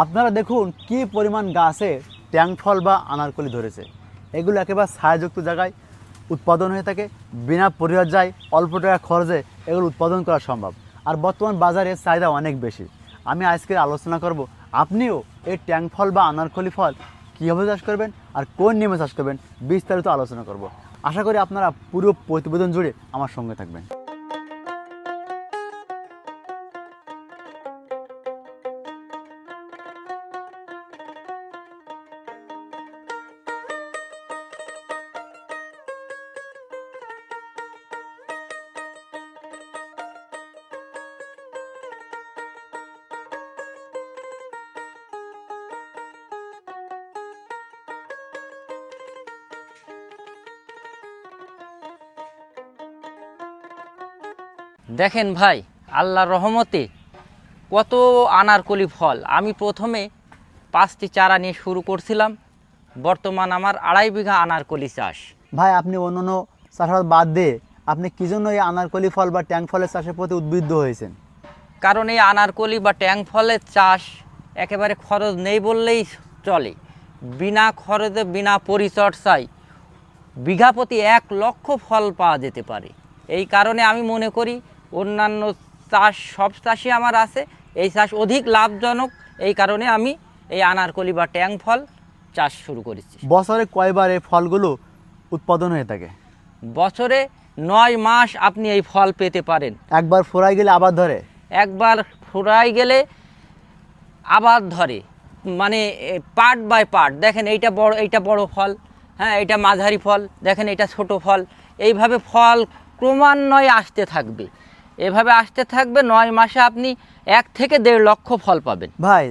আপনারা দেখুন কি পরিমাণ গাছে ট্যাং ফল বা আনারকলি ধরেছে। এগুলো একেবারে ছায়াযুক্ত জায়গায় উৎপাদন হয়ে থাকে, বিনা পরিচর্যায় অল্প টাকা খরচে এগুলো উৎপাদন করা সম্ভব। আর বর্তমান বাজারে চাহিদা অনেক বেশি। আমি আজকে আলোচনা করব, আপনিও এই ট্যাং ফল বা আনারকলি ফল কীভাবে চাষ করবেন আর কোন নিয়মে চাষ করবেন বিস্তারিত আলোচনা করব। আশা করি আপনারা পুরো প্রতিবেদন জুড়ে আমার সঙ্গে থাকবেন। দেখেন ভাই আল্লাহর রহমতে কত আনারকলি ফল। আমি প্রথমে পাঁচটি চারা নিয়ে শুরু করছিলাম বর্তমান আমার আড়াই বিঘা আনারকলি চাষ। ভাই আপনি অন্যান্য চাষাবাদ বাদ দিয়ে আপনি কি জন্য এই আনারকলি ফল বা ট্যাং ফলের চাষের প্রতি উদ্বুদ্ধ হয়েছেন? কারণ এই আনারকলি বা ট্যাং ফলের চাষ একেবারে খরচ নেই বললেই চলে। বিনা খরচে বিনা পরিচর্যায় বিঘা প্রতি এক লক্ষ ফল পাওয়া যেতে পারে। এই কারণে আমি মনে করি অন্যান্য চাষ সব চাষই আমার আছে। এই চাষ অধিক লাভজনক এই কারণে আমি এই আনারকলি বা ট্যাং ফল চাষ শুরু করেছি। বছরে কয়বার এই ফলগুলো উৎপাদন হয়ে থাকে? বছরে নয় মাস আপনি এই ফল পেতে পারেন। একবার ফোরাই গেলে আবার ধরে? একবার ফুরাই গেলে আবার ধরে। মানে পার্ট বাই পার্ট। দেখেন এইটা বড় এইটা বড় ফল হ্যাঁ এটা মাঝারি ফল দেখেন এটা ছোট ফল। এইভাবে ফল ক্রমান্বয়ে আসতে থাকবে। এভাবে আসতে থাকবে নয় মাসে আপনি এক থেকে দেড় লক্ষ ফল পাবেন। ভাই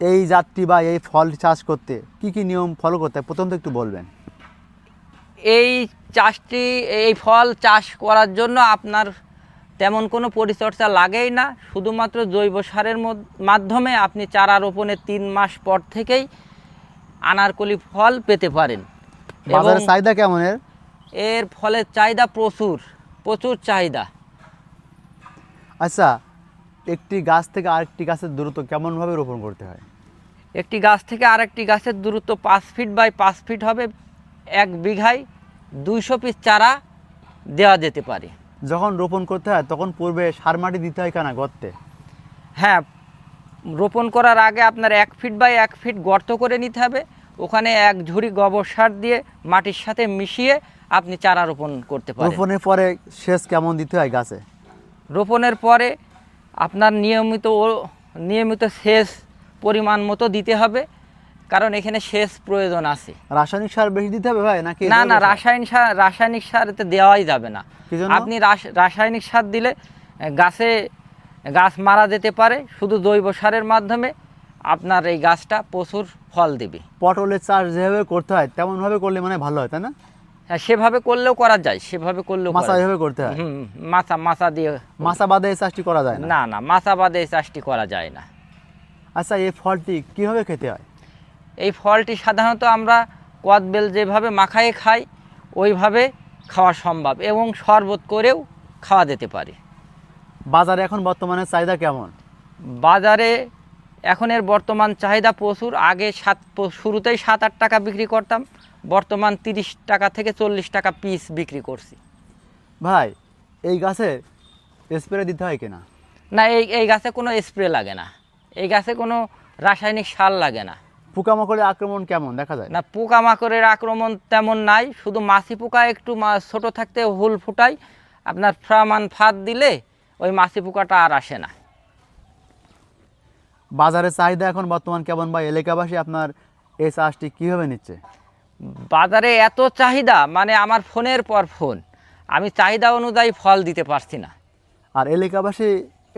এই জাতটি বা এই ফল চাষ করতে কি কি নিয়ম ফলো করতে হয়? প্রথম তো একটু বলবেন। এই চাষটি এই ফল চাষ করার জন্য আপনার তেমন কোনো পরিচর্যা লাগেই না। শুধুমাত্র জৈব সারের মাধ্যমে আপনি চারা রোপণের তিন মাস পর থেকেই আনারকলি ফল পেতে পারেন। বাজারে এবং চাহিদা কেমন এর ফলের চাহিদা প্রচুর প্রচুর চাহিদা। আচ্ছা একটি গাছ থেকে আরেকটি গাছের দূরত্ব কেমনভাবে রোপণ করতে হয়? একটি গাছ থেকে আরেকটি গাছের দূরত্ব পাঁচ ফিট বাই পাঁচ ফিট হবে এক বিঘায় দুইশো পিস চারা দেওয়া যেতে পারে। যখন রোপণ করতে হয় তখন পূর্বে সার মাটি দিতে হয় কেনা গর্তে? হ্যাঁ রোপণ করার আগে আপনার এক ফিট বাই এক ফিট গর্ত করে নিতে হবে। ওখানে এক ঝুড়ি গোবর সার দিয়ে মাটির সাথে মিশিয়ে আপনি চারা রোপণ করতে পারেন। রোপণের পরে সেচ কেমন দিতে হয় গাছে? রোপণের পরে আপনার নিয়মিত ও- নিয়মিত সেচ পরিমাণ মতো দিতে হবে কারণ এখানে সেচ প্রয়োজন আছে। রাসায়নিক সার বেশি দিতে হবে ভাই নাকি না না রাসায়নিক সার রাসায়নিক সার এতে দেওয়াই যাবে না। আপনি রাসায়নিক সার দিলে গাছে গাছ মারা যেতে পারে শুধু জৈব সারের মাধ্যমে আপনার এই গাছটা প্রচুর ফল দেবে। পটলের চাষ যেভাবে করতে হয় তেমনভাবে করলে মানে ভালো হয় তাই না? হ্যাঁ সেভাবে করলেও করা যায় সেভাবে করলেও মাছা এভাবে করতে হয়? মাছা মাছা দিয়ে মাছা বাদে এই চাষটি করা যায় না? না মাছা বাদে এই চাষটি করা যায় না। আচ্ছা এই ফলটি কীভাবে খেতে হয়? এই ফলটি সাধারণত আমরা কদবেল যেভাবে মাখায়ে খাই ওইভাবে খাওয়া সম্ভব এবং শরবত করেও খাওয়া যেতে পারে। বাজারে এখন বর্তমানে চাহিদা কেমন? বাজারে এখন এর বর্তমান চাহিদা প্রচুর। আগে সাত শুরুতেই সাত আট টাকা বিক্রি করতাম। বর্তমান তিরিশ টাকা থেকে চল্লিশ টাকা পিস বিক্রি করছি। ভাই এই গাছে স্প্রে দিতে হয় কিনা? না এই এই গাছে কোনো স্প্রে লাগে না। এই গাছে কোনো রাসায়নিক সার লাগে না। পোকামাকড়ের আক্রমণ কেমন দেখা যায়? না পোকামাকড়ের আক্রমণ তেমন নাই শুধু মাছি পোকা একটু ছোট থাকতে হুল ফুটায় আপনার ফ্রামান ফাঁদ দিলে ওই মাছি পোকাটা আর আসে না। বাজারে চাহিদা এখন বর্তমান কেমন বা এলাকাবাসী আপনার এই চাষটি কীভাবে নিচ্ছে? বাজারে এত চাহিদা মানে আমার ফোনের পর ফোন। আমি চাহিদা অনুযায়ী ফল দিতে পারছি না। আর এলাকাবাসী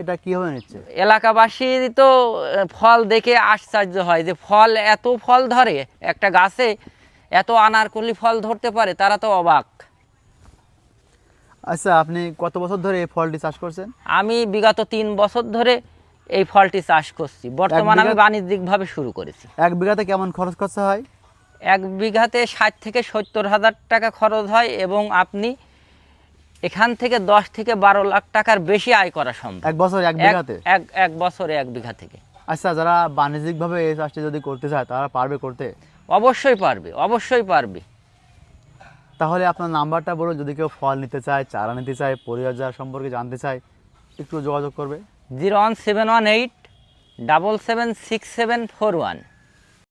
এটা কীভাবে নিচ্ছে? এলাকাবাসী তো ফল দেখে আশ্চর্য হয় যে ফল এত ফল ধরে একটা গাছে এত আনারকলি ফল ধরতে পারে তারা তো অবাক। আচ্ছা আপনি কত বছর ধরে এই ফলটি চাষ করছেন? আমি বিগত তিন বছর ধরে এই ফলটি চাষ করছি। বর্তমানে আমি বাণিজ্যিকভাবে শুরু করেছি। এক বিঘাতে কেমন খরচ খরচা হয়? এক বিঘাতে ষাট থেকে সত্তর হাজার টাকা খরচ হয় এবং আপনি এখান থেকে দশ থেকে বারো লাখ টাকার বেশি আয় করা সম্ভব। এক বছর এক বিঘাতে? এক এক বছরে এক বিঘা থেকে। আচ্ছা যারা বাণিজ্যিকভাবে এই চাষটি যদি করতে চায় তারা পারবে করতে? অবশ্যই পারবে অবশ্যই পারবে। তাহলে আপনার নাম্বারটা বলুন যদি কেউ ফল নিতে চায় চারা নিতে চায় পরিচর্যা সম্পর্কে জানতে চায় একটু যোগাযোগ করবে। Zero one seven one eight double seven six seven four one.